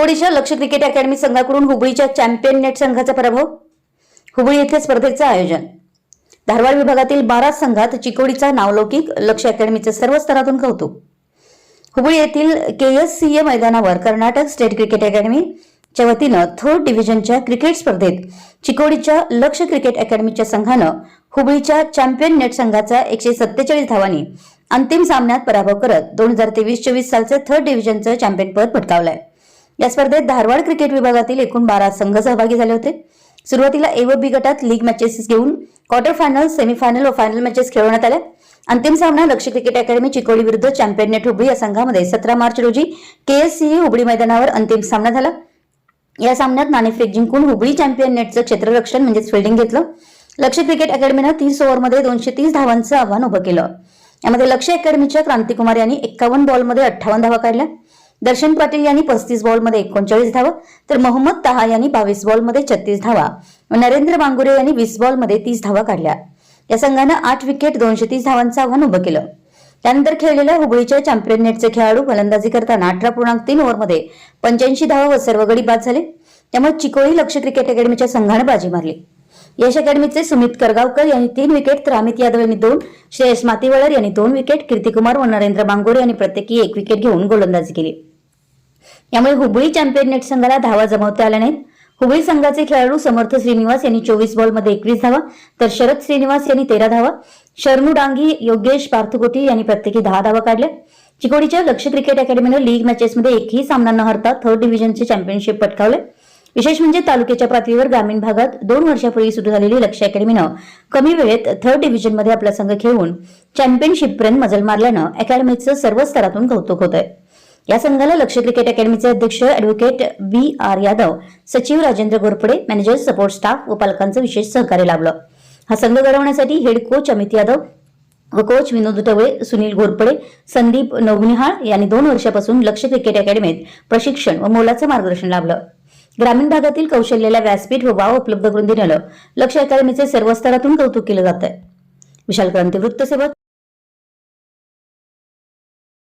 चिकोडीच्या लक्ष cricket academy संघाकडून हुबळीच्या champion net संघाचा पराभव? हुबळी येथे स्पर्धेचं आयोजन. धारवाड विभागातील बारा संघात चिकोडीचा नावलौकिक लक्ष अकॅडमीचं सर्व स्तरातून कौतुक. हुबळी येथील केएससीए मैदानावर कर्नाटक स्टेट क्रिकेट अकॅडमीच्या वतीनं थर्ड डिव्हिजनच्या क्रिकेट स्पर्धेत चिकोडीच्या लक्ष क्रिकेट अकॅडमीच्या संघानं हुबळीच्या चॅम्पियन नेट संघाचा एकशे सत्तेचाळीस धावांनी अंतिम सामन्यात पराभव करत दोन हजार तेवीस चोवीस सालचे थर्ड डिव्हिजनचं चॅम्पियनपद पटकावलंय. या स्पर्धेत धारवाड क्रिकेट विभागातील एकूण बारा संघ सहभागी झाले होते. सुरुवातीला ए व बी गटात लीग मॅचेस घेऊन क्वार्टर फायनल सेमीफायनल व फायनल मॅचेस खेळवण्यात आल्या. अंतिम सामना लक्ष क्रिकेट अकॅडमी चिकोळी विरुद्ध चॅम्पियन नेट हुबळी या संघामध्ये सतरा मार्च रोजी केएससी हुबळी मैदानावर अंतिम सामना झाला. या सामन्यात नाणेफेक जिंकून हुबळी चॅम्पियन नेटचं क्षेत्ररक्षण म्हणजेच फिल्डिंग घेतलं. लक्ष क्रिकेट अकॅडमीनं तीस ओव्हरमध्ये दोनशे तीस धावांचं आव्हान उभं केलं. यामध्ये लक्ष अकॅडमीच्या क्रांतिकुमार यांनी एक्कावन्न बॉलमध्ये अठ्ठावन्न धावा काढल्या. दर्शन पाटील यांनी पस्तीस बॉलमध्ये एकोणचाळीस धावा तर मोहम्मद तहा यांनी बावीस बॉलमध्ये छत्तीस धावा. नरेंद्र बांगुरे यांनी वीस बॉलमध्ये तीस धावा काढल्या. या संघानं आठ विकेट दोनशे तीस धावांचं आव्हान उभं केलं. त्यानंतर खेळलेल्या हुबळीच्या चॅम्पियन नेटचे खेळाडू फलंदाजी करताना अठरा पूर्णांक तीन ओव्हरमध्ये पंच्याऐंशी धावा व सर्व गडी बाद झाले. त्यामुळे चिकोळी लक्ष क्रिकेट अकॅडमीच्या संघानं बाजी मारली. यश अकॅडमीचे सुमित करगावकर यांनी तीन विकेट तर अमित यादव यांनी दोन श्रेयस मातीवळर यांनी दोन विकेट कीर्तिकुमार व नरेंद्र बांगोरे यांनी प्रत्येकी एक विकेट घेऊन गोलंदाजी केली. यामुळे हुबळी चॅम्पियन नेट संघाला धावा जमवता आल्या नाहीत. हुबळी संघाचे खेळाडू समर्थ श्रीनिवास यांनी चोवीस बॉलमध्ये एकवीस धावा तर शरद श्रीनिवास यांनी तेरा धावा. शर्मू डांगी योगेश पार्थकोटी यांनी प्रत्येकी दहा धावा काढल्या. चिकोडीच्या लक्ष क्रिकेट अकॅडमीनं लीग मॅचेसमध्ये एकही सामना न हरता थर्ड डिव्हिजनचे चॅम्पियनशिप पटकावले. विशेष म्हणजे तालुक्याच्या पातळीवर ग्रामीण भागात दोन वर्षापूर्वी सुरू झालेली लक्ष अकॅडमीनं कमी वेळेत थर्ड डिव्हिजनमध्ये आपला संघ खेळून चॅम्पियनशिपपर्यंत मजल मारल्यानं अकॅडमीचं सर्व स्तरातून कौतुक होत आहे या संघाला लक्ष क्रिकेट अकॅडमीचे अध्यक्ष अॅडव्होकेट बी आर यादव सचिव Rajendra Ghorpade manager support staff व पालकांचं विशेष सहकार्य लाभलं. हा संघ घडवण्यासाठी हेड कोच अमित यादव व कोच विनोद टवळे सुनील घोरपडे संदीप नवनिहाळ यांनी दोन वर्षापासून लक्ष क्रिकेट अकॅडमीत प्रशिक्षण व मोलाचं मार्गदर्शन लाभलं. ग्रामीण भागातील कौशल्याला व्यासपीठ व वाव उपलब्ध करून देण्याला लक्ष अकॅडमीचे सर्व स्तरातून कौतुक केलं जात आहे विशाल क्रांती वृत्तसेवक